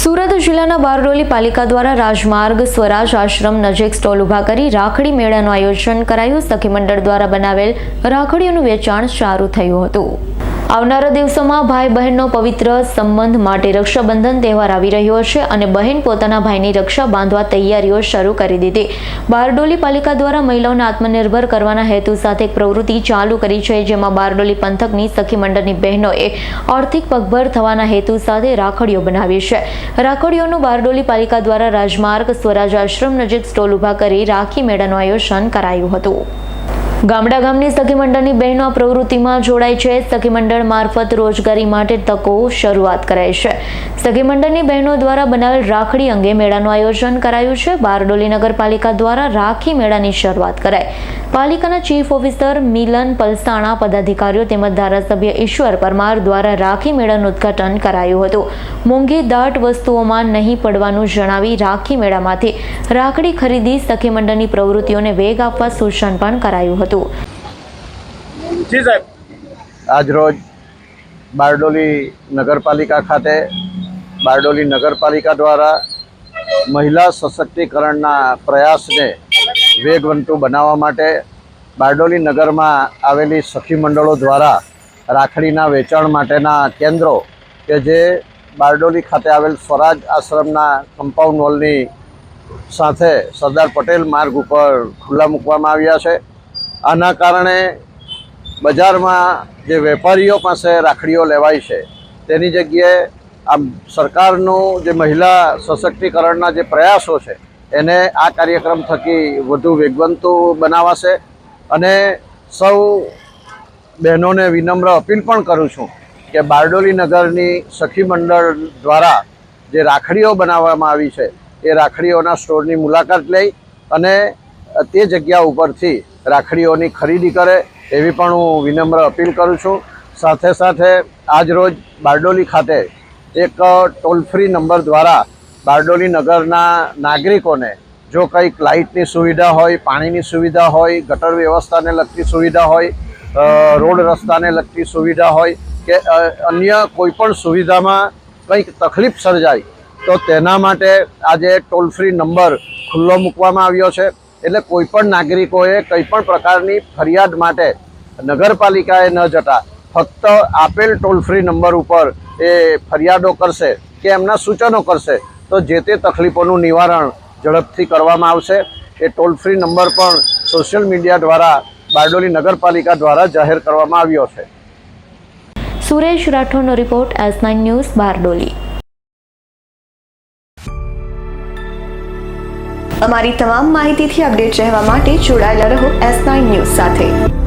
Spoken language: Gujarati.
સુરત જિલ્લાના બારડોલી પાલિકા દ્વારા રાજમાર્ગ, સ્વરાજ આશ્રમ નજીક સ્ટોલ ઊભા કરી રાખડી મેળાનું આયોજન કરાયું. સખી મંડળ દ્વારા બનાવેલ રાખડીઓનું વેચાણ સારું થયું હતું. આવનારા દિવસોમાં ભાઈ બહેનનો પવિત્ર સંબંધ માટે રક્ષાબંધન તહેવાર આવી રહ્યો છે અને બહેન પોતાના ભાઈની રક્ષા બાંધવા તૈયારીઓ શરૂ કરી દીધી. બારડોલી પાલિકા દ્વારા મહિલાઓને આત્મનિર્ભર કરવાના હેતુ સાથે એક પ્રવૃત્તિ ચાલુ કરી છે, જેમાં બારડોલી પંથકની સખી મંડળની બહેનોએ આર્થિક પગભર થવાના હેતુ સાથે રાખડીઓ બનાવી છે. રાખડીઓનું બારડોલી પાલિકા દ્વારા રાજમાર્ગ, સ્વરાજ આશ્રમ નજીક સ્ટોલ ઊભા કરી રાખી મેળાનું આયોજન કરાયું હતું. ગામડા ગામની સખી મંડળની બહેનો આ પ્રવૃત્તિમાં જોડાય છે. સખી મંડળ મારફત રોજગારી માટે તકો શરૂઆત કરાઈ છે. સખી મંડળની બહેનો દ્વારા બનાવેલ રાખડી અંગે મેળાનું આયોજન કરાયું છે. બારડોલી નગરપાલિકા દ્વારા રાખી મેળાની શરૂઆત કરાઈ. પાલિકાના ચીફ ઓફિસર મિલન પલસાણા પદાધિકારીઓ તેમજ ધારાસભ્ય ઈશ્વર પરમાર દ્વારા રાખી મેળાનું ઉદ્ઘાટન કરાયું હતું. મોંઘી દાટ વસ્તુઓમાં નહીં પડવાનું જણાવી રાખી મેળામાંથી રાખડી ખરીદી સખી મંડળની પ્રવૃત્તિઓને વેગ આપવા સૂચન પણ કરાયું હતું. આજરોજ બારડોલી નગરપાલિકા ખાતે બારડોલી નગરપાલિકા દ્વારા મહિલા સશક્તિકરણના પ્રયાસને વેગવંતુ બનાવવા માટે બારડોલી નગરમાં આવેલી સખી મંડળો દ્વારા રાખડીના વેચાણ માટેના કેન્દ્રો કે જે બારડોલી ખાતે આવેલ સ્વરાજ આશ્રમના કમ્પાઉન્ડ હોલની સાથે સરદાર પટેલ માર્ગ ઉપર ખુલ્લા મૂકવામાં આવ્યા છે. આના કારણે બજારમાં જે વેપારીઓ પાસે રાખડીઓ લેવાય છે, તેની જગ્યાએ આમ સરકારનું જે મહિલા સશક્તિકરણના જે પ્રયાસો છે એને આ કાર્યક્રમ થકી વધુ વેગવંતુ બનાવાશે અને સૌ બહેનોને વિનમ્ર અપીલ પણ કરું છું કે બારડોલી નગરની સખી મંડળ દ્વારા જે રાખડીઓ બનાવવામાં આવી છે, એ રાખડીઓના સ્ટોરની મુલાકાત લઈ અને તે જગ્યા ઉપરથી રાખડીઓની ખરીદી કરે એવી પણ હું વિનમ્ર અપીલ કરું છું. સાથે સાથે આજરોજ બારડોલી ખાતે એક ટોલ ફ્રી નંબર દ્વારા બારડોલી નગરના નાગરિકોને જો કંઈક લાઇટની સુવિધા હોય, પાણીની સુવિધા હોય, ગટર વ્યવસ્થાને લગતી સુવિધા હોય રોડ રસ્તાને લગતી સુવિધા હોય કે અન્ય કોઈપણ સુવિધામાં કંઈક તકલીફ સર્જાય, તો તેના માટે આજે ટોલ ફ્રી નંબર ખુલ્લો મૂકવામાં આવ્યો છે. એટલે કોઈપણ નાગરિકોએ કંઈ પણ પ્રકારની ફરિયાદ માટે નગરપાલિકાએ ન જતા, ફક્ત આપેલ ટોલ ફ્રી નંબર ઉપર એ ફરિયાદો કરશે કે એમના સૂચનો કરશે. તો જે તે તકલીફોનું નિવારણ ઝડપથી કરવામાં આવશે. એ ટોલ ફ્રી નંબર પણ સોશિયલ મીડિયા દ્વારા બારડોલી નગરપાલિકા દ્વારા જાહેર કરવામાં આવ્યો છે. Suresh રાઠોડનો report S nine news Bardoli. અમારી તમામ માહિતીથી અપડેટ રહેવા માટે જોડાયેલા રહો એસ નાઇન ન્યૂઝ સાથે.